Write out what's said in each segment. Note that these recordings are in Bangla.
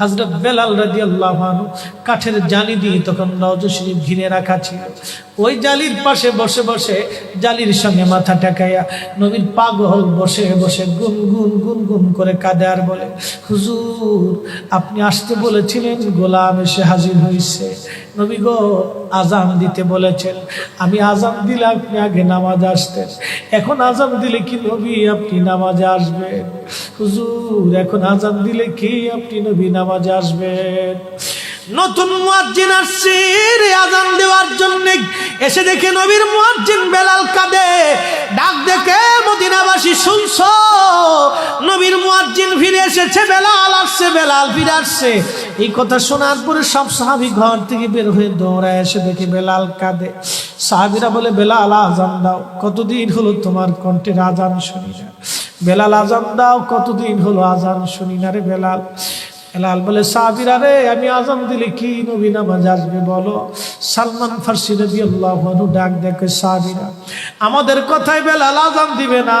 হজরত বেলাল রাজি আল্লাহ কাঠের জালি দিয়ে তখন রজ শরীফ ঘিরে রাখা ছিল। ওই জালির পাশে বসে বসে জালির সঙ্গে মাথা টেকাইয়া নবীর পাগল বসে বসে গুন গুন গুন গুন করে কাঁদে আর বলে, হুজুর, আপনি আসতে বলেছিলেন গোলাম এসে হাজির হয়েছে নবী গো, আজান দিতে বলেছেন। আমি আজান দিলে আপনি আগে নামাজ আসতেন। এখন আজান দিলে কি নবী আপনি নামাজ আসবেন? হুজুর, এখন আজান দিলে কি আপনি নবী নামাজ আসবেন? নতুন মুয়াজ্জিন আসছে আজান দেওয়ার জন্য। এসে দেখে নবীর মুয়াজ্জিন নবীর মুয়াজ্জিন ফিরে এসেছে, বেলাল আসছে, বেলাল ফিরে আসছে। এই কথা শোনার পরে সব সাহাবি ঘর থেকে বের হয়ে দৌড়ায় এসে দেখে বেলাল কাঁদে। সাহাবিরা বলে, বেলাল আজান দাও, কতদিন হলো তোমার কণ্ঠের আজান শুনি না? বেলাল আজান দাও, কতদিন হলো আজান শুনি না রে বেলাল? বেলাল বলে, সাহাবিরা রে, আমি আজান দিলে কি নবী নামাজ আসবে বলো? সালমান ফার্সি রবি আল্লাহ ডাক দেখে সাহাবিরা, আমাদের কথায় বেলাল আজান দিবে না।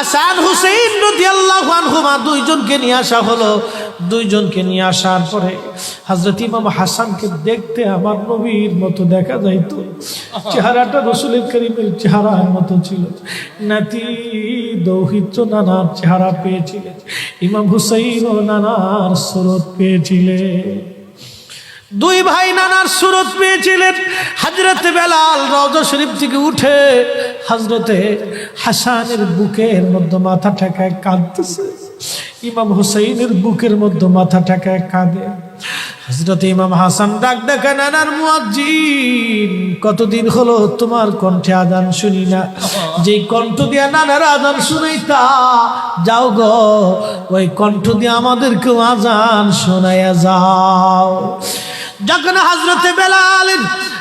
হাসান হুসেন আনহুমা দুইজনকে নিয়ে আসা হলো। দুইজনকে নিয়ে আসার পরে হযরত ইমাম হাসানকে দেখতে আমার নবীর মতো দেখা যাইতো। চেহারাটা রসুলের করিমের চেহারার মতো ছিল। নাতি দৌহিত্র নানার চেহারা পেয়েছিলেন। ইমাম হুসাইন ও নানার সুরত পেয়েছিলেন। দুই ভাই নানার সুরত পেয়েছিলেন। হাজরতে বেলাল রজ শরীফ থেকে উঠে হজরতে হাসানের বুকের মধ্যে মাথা ঠেকায় কাঁদতেছে। ইমাম হুসাইনের বুকের মধ্যে মাথা ঠেকায় কাঁদে। হজরত ইমাম হাসান ডাক দেখা, নানার মুয়াজ্জিন, কতদিন হলো তোমার কণ্ঠে আদান শুনি না? যে কণ্ঠ দিয়া নানার আদান শুনাইতা, যাও গো, ওই কণ্ঠ দিয়ে আমাদেরকেও আজান শোনাইয়া যাও। যখন হাজরতে বেলাল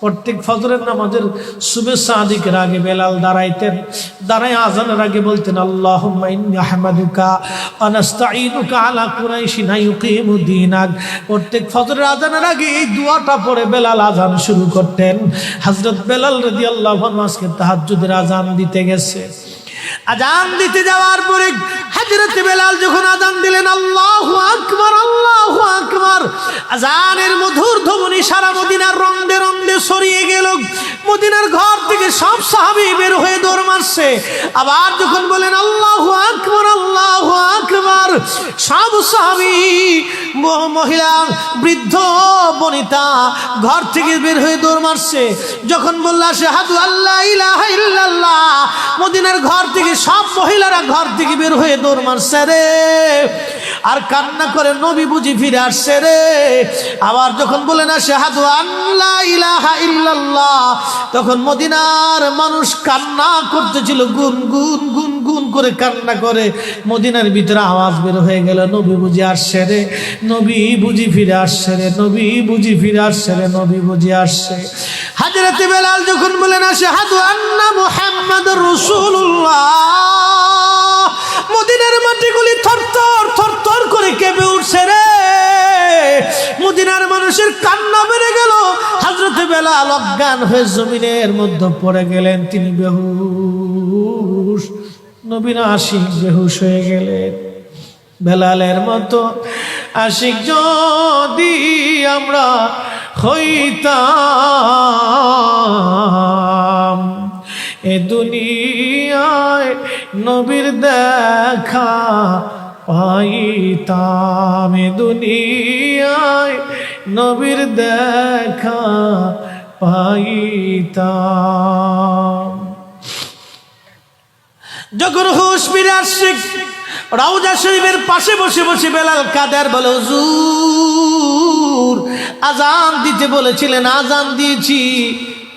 প্রত্যেক ফজরের নামাজের শুভেচ্ছা আদিকের আগে বেলাল দাঁড়াইতেন দাঁড়ায় আজানের আগে বলতেন আল্লাহ প্রত্যেক ফজরের আজানের আগে এই দুয়াটা পরে বেলাল আজান শুরু করতেন। হযরত বেলাল রাদিয়াল্লাহু আনহু আজকে তাহাজ্জুদের আজান দিতে গেছে। আজান দিতে যাওয়ার পরে হযরত বেলাল যখন আজান দিলেন, আল্লাহ আকবর আল্লাহ আকবর। আজানের মধুর ধ্বনি সারা মদিনার রন্দে ছড়িয়ে গেল। মদিনার ঘর থেকে সব সাহাবী বের হয়ে দৌড় মারছে। আবার যখন বলেন, আল্লাহ আকবার, আল্লাহু আকবার সব সাহাবী মহিলা, বৃদ্ধ, বনিতা ঘর থেকে বের হয়ে দৌড় মারছে। যখন বললা শাহাদু আল্লাহ ইলাহা মদিনার ঘর থেকে সব মহিলারা ঘর থেকে বের হয়ে দৌড় মারছে। রে আর কান্না করে নবী বুঝি ফিরে আসছে রে। আবার যখন বলে না সে শাহাদু আল্লাহ ইলাহা ইল্লাল্লাহ তখন মদিনার মানুষ কান্না করতেছিল, গুন গুন গুন গুন করে কান্না করে। মদিনার ভিতরে আওয়াজ বের হয়ে গেল, নবী বুঝি আসছে রে, নবী বুঝি ফিরে আসছে রে, নবী বুঝি ফিরে আসছে রে, নবী বুঝি আসছে। হাজরতে বেলাল যখন বলেন আসে হাদু আন্না মুহাম্মদ রসুল্লাহ কেঁপে উঠছে রে। মদিনার মানুষের কান্না বেড়ে গেল। হাজরতে বেলাল অজ্ঞান হয়ে জমিনের মধ্যে পড়ে গেলেন। তিনি বেহুশ। নবীন আশিক বেহুশ হয়ে গেলেন। বেলালের মতো আশিক, যদি আমরা হইতাম এ দুনিয়ায় নবীর দেখা পাইতাম দুনিয়ায় নবীর দেখা পাইতাম। যখন হুশ ফিরে আসছে রাউজা শরীফের পাশে বসে বসে বেলাল কাদের বলে, হুজুর, আজান দিতে বলেছিলেন, আজান দিয়েছি।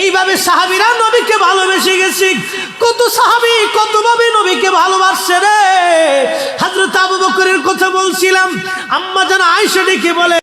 এইভাবে সাহাবিরা নবীকে ভালোবেসে গেছি। কত সাহাবি, কতভাবে নবীকে ভালোবাসছে রে? হাজরত আবু বকরের কথা বলছিলাম। আম্মা যেন আয়সা ডেকে বলে